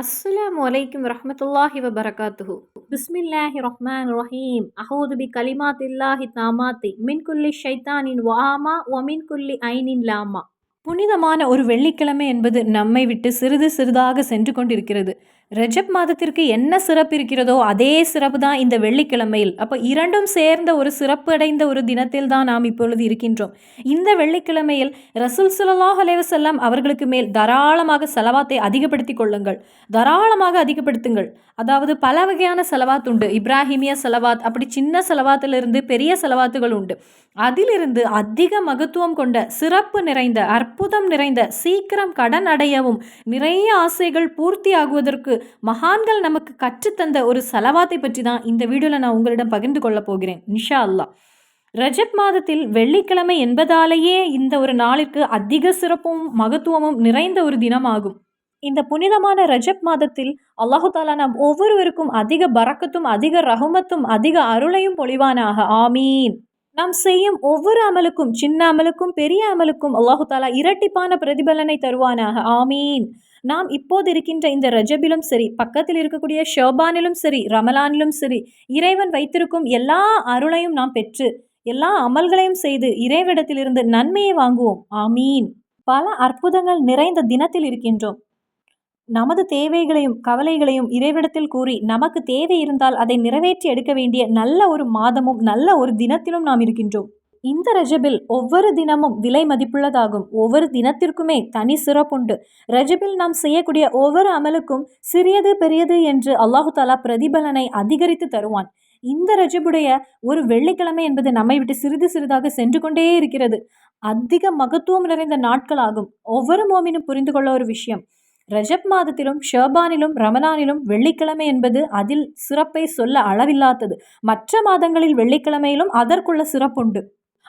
அஸ்ஸலாம் வலைக்கும் ரஹமத்துல்லாஹி வபரகாத்துஹு. பிஸ்மில்லாஹி ரஹ்மான் ரஹீம். அஹூது பி கலிமாத் இல்லாஹி தாமாத்தி. மின் குல்லி ஷைத்தானின் வாமா ஒமின் குல்லி ஐனின் லாமா. புனிதமான ஒரு வெள்ளிக்கிழமை என்பது நம்மை விட்டு சிறிது சிறிதாக சென்று கொண்டிருக்கிறது. ரஜப் மாதத்திற்கு என்ன சிறப்பு இருக்கிறதோ அதே சிறப்பு தான் இந்த வெள்ளிக்கிழமையில். அப்போ இரண்டும் சேர்ந்த ஒரு சிறப்பு அடைந்த ஒரு தினத்தில் தான் நாம் இப்பொழுது இருக்கின்றோம். இந்த வெள்ளிக்கிழமையில் ரசூல் சுல்லாஹ் அலேவசல்லாம் அவர்களுக்கு மேல் தாராளமாக செலவாத்தை அதிகப்படுத்தி கொள்ளுங்கள். தாராளமாக அதிகப்படுத்துங்கள். அதாவது பல வகையான செலவாத் உண்டு. இப்ராஹிமிய செலவாத் அப்படி சின்ன செலவாத்திலிருந்து பெரிய செலவாத்துகள் உண்டு. அதிலிருந்து அதிக மகத்துவம் கொண்ட சிறப்பு நிறைந்த அற்புதம் நிறைந்த சீக்கிரம் கடன் அடையவும் நிறைய ஆசைகள் பூர்த்தி ஆகுவதற்கு மகான்கள் நமக்கு கற்றுத்தந்த ஒரு செலவாத்தை பற்றி தான் இந்த வீடியோவில் நான் உங்களிடம் பகிர்ந்து கொள்ளப் போகிறேன் நிஷா அல்லா ரஜப் மாதத்தில் வெள்ளிக்கிழமை என்பதாலேயே இந்த ஒரு நாளிற்கு அதிக சிறப்பும் மகத்துவமும் நிறைந்த ஒரு தினமாகும். இந்த புனிதமான ரஜப் மாதத்தில் அல்லாஹு தாலா நாம் ஒவ்வொருவருக்கும் அதிக பறக்கத்தும் அதிக ரகுமத்தும் அதிக அருளையும் பொழிவானாக. ஆமீன். நாம் செய்யும் ஒவ்வொரு அமலுக்கும் சின்ன அமலுக்கும் பெரிய அமலுக்கும் அல்லாஹு தாலா இரட்டிப்பான பிரதிபலனை தருவானாக. ஆமீன். நாம் இப்போது இருக்கின்ற இந்த ரஜபிலும் சரி பக்கத்தில் இருக்கக்கூடிய ஷோபானிலும் சரி ரமலானிலும் சரி இறைவன் வைத்திருக்கும் எல்லா அருளையும் நாம் பெற்று எல்லா அமல்களையும் செய்து இறைவிடத்திலிருந்து நன்மையை வாங்குவோம். ஆமீன். பல அற்புதங்கள் நிறைந்த தினத்தில் இருக்கின்றோம். நமது தேவைகளையும் கவலைகளையும் இறைவிடத்தில் கூறி நமக்கு தேவை இருந்தால் அதை நிறைவேற்றி எடுக்க வேண்டிய நல்ல ஒரு மாதமும் நல்ல ஒரு தினத்திலும் நாம் இருக்கின்றோம். இந்த ரஜபில் ஒவ்வொரு தினமும் விலை மதிப்புள்ளதாகும். ஒவ்வொரு தினத்திற்குமே தனி சிறப்புண்டு. ரஜபில் நாம் செய்யக்கூடிய ஒவ்வொரு அமலுக்கும் சிறியது பெரியது என்று அல்லாஹு தாலா பிரதிபலனை அதிகரித்து தருவான். இந்த ரஜபுடைய ஒரு வெள்ளிக்கிழமை என்பது நம்மை விட்டு சிறிது சிறிதாக சென்று கொண்டே இருக்கிறது. அதிக மகத்துவம் நிறைந்த நாட்களாகும். ஒவ்வொரு மோமினும் புரிந்து கொள்ள ஒரு விஷயம். ரஜப் மாதத்திலும் ஷர்பானிலும் ரமலானிலும் வெள்ளிக்கிழமை என்பது அதில் சிறப்பை சொல்ல அளவில்லாதது மற்ற மாதங்களில் வெள்ளிக்கிழமையிலும் அதற்குள்ள சிறப்புண்டு.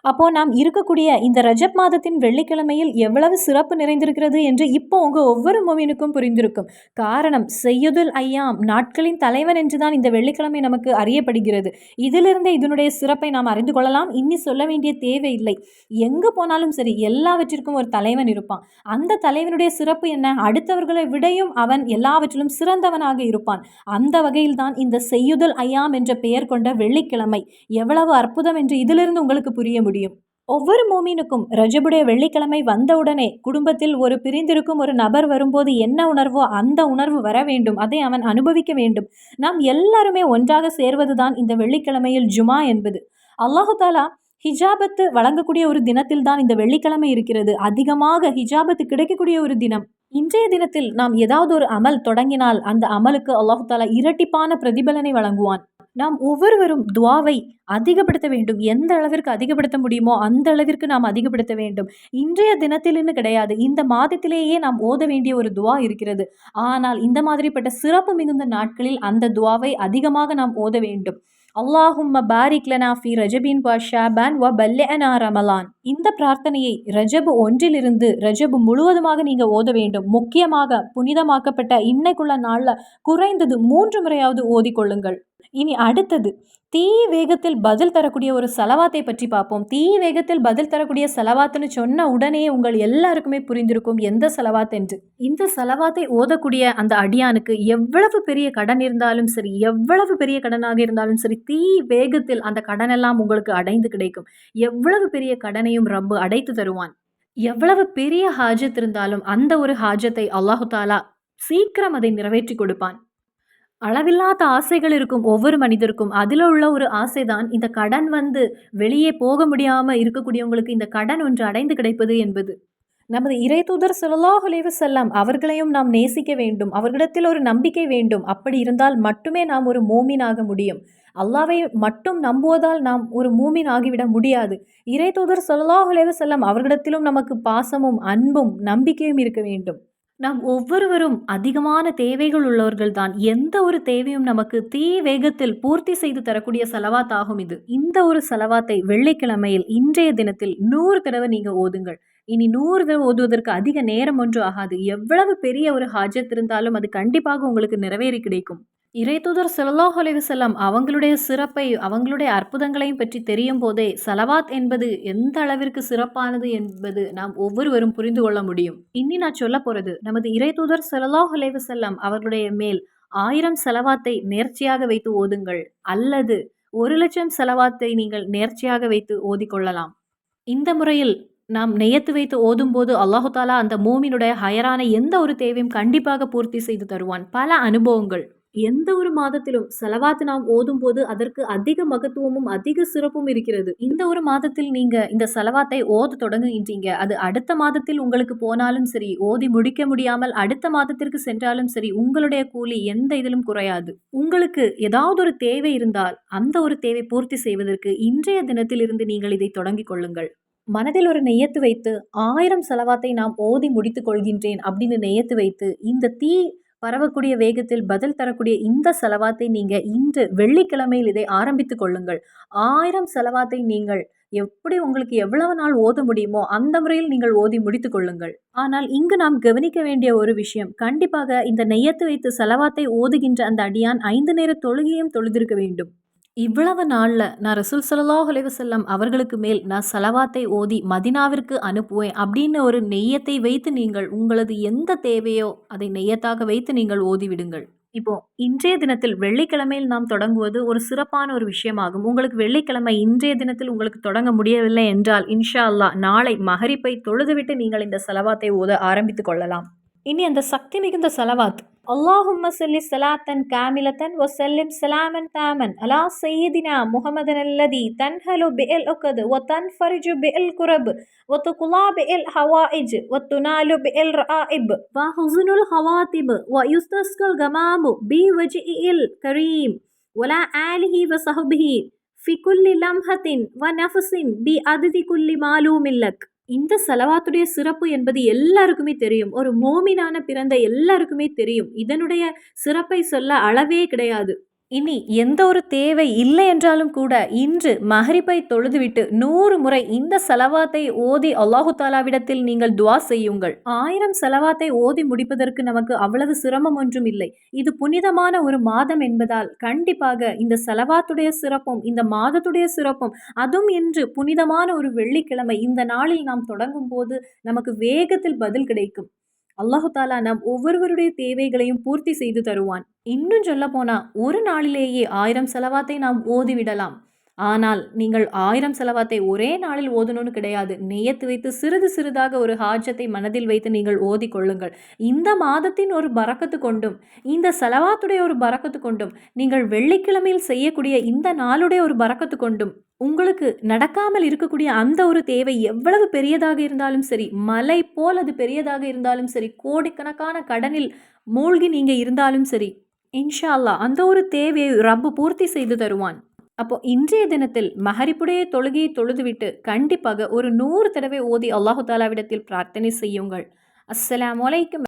அப்போது நாம் இருக்கக்கூடிய இந்த ரஜப் மாதத்தின் வெள்ளிக்கிழமையில் எவ்வளவு சிறப்பு நிறைந்திருக்கிறது என்று இப்போ உங்கள் ஒவ்வொரு மூவினுக்கும் புரிந்திருக்கும். காரணம் செய்யுதுல் ஐயாம் நாட்களின் தலைவன் என்றுதான் இந்த வெள்ளிக்கிழமை நமக்கு அறியப்படுகிறது. இதிலிருந்தே இதனுடைய சிறப்பை நாம் அறிந்து கொள்ளலாம். இன்னி சொல்ல வேண்டிய தேவையில்லை எங்கே போனாலும் சரி எல்லாவற்றிற்கும் ஒரு தலைவன் இருப்பான். அந்த தலைவனுடைய சிறப்பு என்ன? அடுத்தவர்களை விடையும் அவன் எல்லாவற்றிலும் சிறந்தவனாக இருப்பான். அந்த வகையில் தான் இந்த செய்யுதல் ஐயாம் என்ற பெயர் கொண்ட வெள்ளிக்கிழமை. எவ்வளவு அற்புதம் என்று இதிலிருந்து உங்களுக்கு புரிய முடியும். ஒவ்வொரு மோமினுக்கும் ரஜபுடைய வெள்ளிக்கிழமை வந்தவுடனே குடும்பத்தில் ஒரு பிரிந்திருக்கும் ஒரு நபர் வரும்போது என்ன உணர்வோ அந்த உணர்வு வர வேண்டும். அதை அவன் அனுபவிக்க வேண்டும். நாம் எல்லாருமே ஒன்றாக சேர்வதுதான் இந்த வெள்ளிக்கிழமையில் ஜுமா என்பது. அல்லாஹு தாலா ஹிஜாபத்து வழங்கக்கூடிய ஒரு தினத்தில் தான் இந்த வெள்ளிக்கிழமை இருக்கிறது. அதிகமாக ஹிஜாபத்து கிடைக்கக்கூடிய ஒரு தினம். இன்றைய தினத்தில் நாம் ஏதாவது ஒரு அமல் தொடங்கினால் அந்த அமலுக்கு அல்லாஹு தாலா இரட்டிப்பான பிரதிபலனை வழங்குவான். நாம் ஒவ்வொருவரும் துவாவை அதிகப்படுத்த வேண்டும். எந்த அளவிற்கு அதிகப்படுத்த முடியுமோ அந்த அளவிற்கு நாம் அதிகப்படுத்த வேண்டும். இன்றைய தினத்திலிருந்து கிடையாது. இந்த மாதத்திலேயே நாம் ஓத வேண்டிய ஒரு துவா இருக்கிறது. ஆனால் இந்த மாதிரிப்பட்ட சிறப்பு மிகுந்த நாட்களில் அந்த துவாவை அதிகமாக நாம் ஓத வேண்டும். அல்லாஹும்ம பாரிக் லனா ஃபி ரஜபின் வா ஷாபான் வ பல்லேனா ரமலான். இந்த பிரார்த்தனையை ரஜபு ஒன்றிலிருந்து ரஜபு முழுவதுமாக நீங்கள் ஓத வேண்டும். முக்கியமாக புனிதமாக்கப்பட்ட இன்னைக்குள்ள நாளில் குறைந்தது மூன்று முறையாவது ஓதிக்கொள்ளுங்கள். இனி அடுத்தது தீ வேகத்தில் பதில் தரக்கூடிய ஒரு செலவாத்தை பற்றி பார்ப்போம். தீ வேகத்தில் பதில் தரக்கூடிய செலவாத்துன்னு சொன்ன உடனே உங்கள் எல்லாருக்குமே புரிந்திருக்கும் எந்த செலவாத் என்று. இந்த செலவாத்தை ஓதக்கூடிய அந்த அடியானுக்கு எவ்வளவு பெரிய கடன் இருந்தாலும் சரி எவ்வளவு பெரிய கடனாக இருந்தாலும் சரி தீ வேகத்தில் அந்த கடனெல்லாம் உங்களுக்கு அடைந்து கிடைக்கும். எவ்வளவு பெரிய கடனையும் ரப்பு அடைத்து தருவான். எவ்வளவு பெரிய ஹாஜத் இருந்தாலும் அந்த ஒரு ஹாஜத்தை அல்லாஹு தாலா சீக்கிரம் அதை நிறைவேற்றி கொடுப்பான். அளவில்லாத ஆசைகள் இருக்கும் ஒவ்வொரு மனிதருக்கும். அதில் உள்ள ஒரு ஆசை தான் இந்த கடன் வந்து வெளியே போக முடியாமல் இருக்கக்கூடியவங்களுக்கு இந்த கடன் ஒன்று அடைந்து கிடைப்பது என்பது. நமது இறை தூதர் சுல்லாஹ் செல்லம் அவர்களையும் நாம் நேசிக்க வேண்டும் அவர்களிடத்தில் ஒரு நம்பிக்கை வேண்டும். அப்படி இருந்தால் மட்டுமே நாம் ஒரு மோமீனாக முடியும். அல்லாவை மட்டும் நம்புவதால் நாம் ஒரு மூமின் ஆகிவிட முடியாது. இறை தூதர் சொல்லாஹ் செல்லம் அவர்களிடத்திலும் நமக்கு பாசமும் அன்பும் நம்பிக்கையும் இருக்க வேண்டும். நாம் ஒவ்வொருவரும் அதிகமான தேவைகள் உள்ளவர்கள் தான். எந்த ஒரு தேவையும் நமக்கு தீ வேகத்தில் பூர்த்தி செய்து தரக்கூடிய செலவாத்தாகும் இது. இந்த ஒரு செலவாத்தை வெள்ளிக்கிழமையில் இன்றைய தினத்தில் நூறு தடவை நீங்கள் ஓதுங்கள். இனி நூறு தடவை ஓதுவதற்கு அதிக நேரம் ஒன்று ஆகாது. எவ்வளவு பெரிய ஒரு ஹாஜத் இருந்தாலும் அது கண்டிப்பாக உங்களுக்கு நிறைவேறி கிடைக்கும். இறைத்தூதர் ஸல்லல்லாஹு அலைஹி அவங்களுடைய சிறப்பை அவங்களுடைய அற்புதங்களையும் பற்றி தெரியும் போதே சலவாத் என்பது எந்த அளவிற்கு சிறப்பானது என்பது நாம் ஒவ்வொருவரும் புரிந்து கொள்ள முடியும். இனி நான் சொல்ல போகிறது நமது இறைத்தூதர் ஸல்லல்லாஹு அலைஹி அவர்களுடைய மேல் ஆயிரம் செலவாத்தை நேர்ச்சியாக வைத்து ஓதுங்கள். அல்லது ஒரு லட்சம் செலவாத்தை நீங்கள் நேர்ச்சியாக வைத்து ஓதிக்கொள்ளலாம் இந்த முறையில் நாம் நெய்யத்து வைத்து ஓதும்போது அல்லாஹு தாலா அந்த மூமினுடைய ஹயரான எந்த ஒரு தேவையும் கண்டிப்பாக பூர்த்தி செய்து தருவான். பல அனுபவங்கள். எந்த ஒரு மாதத்திலும் செலவாத்து நாம் ஓதும் போது அதற்கு அதிக மகத்துவமும் அதிக சிறப்பும் இருக்கிறது. இந்த ஒரு மாதத்தில் நீங்க இந்த செலவாத்தை ஓத தொடங்குகின்றீங்க. அது அடுத்த மாதத்தில் உங்களுக்கு போனாலும் சரி ஓதி முடிக்க முடியாமல் அடுத்த மாதத்திற்கு சென்றாலும் சரி உங்களுடைய கூலி எந்த இதிலும் குறையாது. உங்களுக்கு ஏதாவது ஒரு தேவை இருந்தால் அந்த ஒரு தேவை பூர்த்தி செய்வதற்கு இன்றைய தினத்திலிருந்து நீங்கள் இதை தொடங்கிக் கொள்ளுங்கள். மனதில் ஒரு நெய்யத்து வைத்து ஆயிரம் செலவாத்தை நாம் ஓதி முடித்துக் கொள்கின்றேன் அப்படின்னு நெய்யத்து வைத்து இந்த தீ பரவக்கூடிய வேகத்தில் பதில் தரக்கூடிய இந்த செலவாத்தை நீங்கள் இன்று வெள்ளிக்கிழமையில் இதை ஆரம்பித்துக் கொள்ளுங்கள். ஆயிரம் செலவாத்தை நீங்கள் எப்படி உங்களுக்கு எவ்வளவு நாள் ஓத முடியுமோ அந்த முறையில் நீங்கள் ஓதி முடித்துக் கொள்ளுங்கள். ஆனால் இங்கு நாம் கவனிக்க வேண்டிய ஒரு விஷயம் கண்டிப்பாக இந்த நெய்யத்து வைத்து செலவாத்தை ஓதுகின்ற அந்த அடியான் ஐந்து நேர தொழுகையும் தொழுதிருக்க வேண்டும். இவ்வளவு நாளில் நான் ரசூல் ஸல்லல்லாஹு அலைஹி அவர்களுக்கு மேல் நான் சலவாத்தை ஓதி மதினாவிற்கு அனுப்புவேன் அப்படின்னு ஒரு நெய்யத்தை வைத்து நீங்கள் உங்களது எந்த தேவையோ அதை நெய்யத்தாக வைத்து நீங்கள் ஓதிவிடுங்கள் இப்போ இன்றைய தினத்தில் வெள்ளிக்கிழமையில் நாம் தொடங்குவது ஒரு சிறப்பான ஒரு விஷயமாகும். உங்களுக்கு வெள்ளிக்கிழமை இன்றைய தினத்தில் உங்களுக்கு தொடங்க முடியவில்லை என்றால் இன்ஷா அல்லாஹ் நாளை மகரிப்பை தொழுதுவிட்டு நீங்கள் இந்த செலவாத்தை ஓத ஆரம்பித்துக் கொள்ளலாம். ഇനി എന്താ ശക്തി മികുന്ന സലവാത്ത് അള്ളാഹുമ്മ സല്ലി സലാത്തൻ കാമിലത്തൻ വസല്ലിം സലാമൻ താമൻ അലാ സയ്യിദിന മുഹമ്മദൻ അല്ലദി തൻഹലു ബിൽ ഉഖദ് വതൻഫറിജു ബിൽ കുറബ് വതുഖ്ലാ ബിൽ ഹവായിജ് വതുനാലു ബിൽ റആയിബ് വഹുസ്നുൽ ഹവാതിബ് വയുസ്തസ്കൽ ഗമാമു ബിവജ്ഇൽ കരീം ولا آله وصحبه في كل لمحة ونفس بعدد كل معلوم لك இந்த செலவாத்துடைய சிறப்பு என்பது எல்லாருக்குமே தெரியும். ஒரு மோமினான பிறந்த எல்லாருக்குமே தெரியும். இதனுடைய சிறப்பை சொல்ல அளவே கிடையாது. இனி எந்த ஒரு தேவை இல்லை என்றாலும் கூட இன்று மஹரிப்பை தொழுதுவிட்டு நூறு முறை இந்த செலவாத்தை ஓதி அல்லாஹு தாலாவிடத்தில் நீங்கள் துவா செய்யுங்கள். ஆயிரம் செலவாத்தை ஓதி முடிப்பதற்கு நமக்கு அவ்வளவு சிரமம் ஒன்றும் இல்லை. இது புனிதமான ஒரு மாதம் என்பதால் கண்டிப்பாக இந்த செலவாத்துடைய சிறப்பும் இந்த மாதத்துடைய சிறப்பும் அதுவும் இன்று புனிதமான ஒரு வெள்ளிக்கிழமை இந்த நாளில் நாம் தொடங்கும் போது நமக்கு வேகத்தில் பதில் கிடைக்கும். அல்லாஹு தாலா நம் ஒவ்வொருவருடைய தேவைகளையும் பூர்த்தி செய்து தருவான். இன்னும் சொல்ல போனா ஒரு நாளிலேயே ஆயிரம் செலவாத்தை நாம் ஓதிவிடலாம். ஆனால் நீங்கள் ஆயிரம் செலவாத்தை ஒரே நாளில் ஓதணும்னு கிடையாது. நெய்யத்து வைத்து சிறிது சிறிதாக ஒரு ஹாஜத்தை மனதில் வைத்து நீங்கள் ஓதி கொள்ளுங்கள். இந்த மாதத்தின் ஒரு பறக்கத்து கொண்டும் இந்த செலவாத்துடைய ஒரு பறக்கத்து கொண்டும் நீங்கள் வெள்ளிக்கிழமையில் செய்யக்கூடிய இந்த நாளுடைய ஒரு பறக்கத்து கொண்டும் உங்களுக்கு நடக்காமல் இருக்கக்கூடிய அந்த ஒரு தேவை எவ்வளவு பெரியதாக இருந்தாலும் சரி மலை போல் அது பெரியதாக இருந்தாலும் சரி கோடிக்கணக்கான கடனில் மூழ்கி நீங்கள் இருந்தாலும் சரி இன்ஷா அல்லா அந்த ஒரு தேவையை ரப்பு பூர்த்தி செய்து தருவான். அப்போ இன்றைய தினத்தில் மஹரிப்புடைய தொழுகையை தொழுதுவிட்டு கண்டிப்பாக ஒரு நூறு தடவை ஓதி அல்லாஹு தாலாவிடத்தில் பிரார்த்தனை செய்யுங்கள். அஸ்ஸலாமு அலைக்கும்.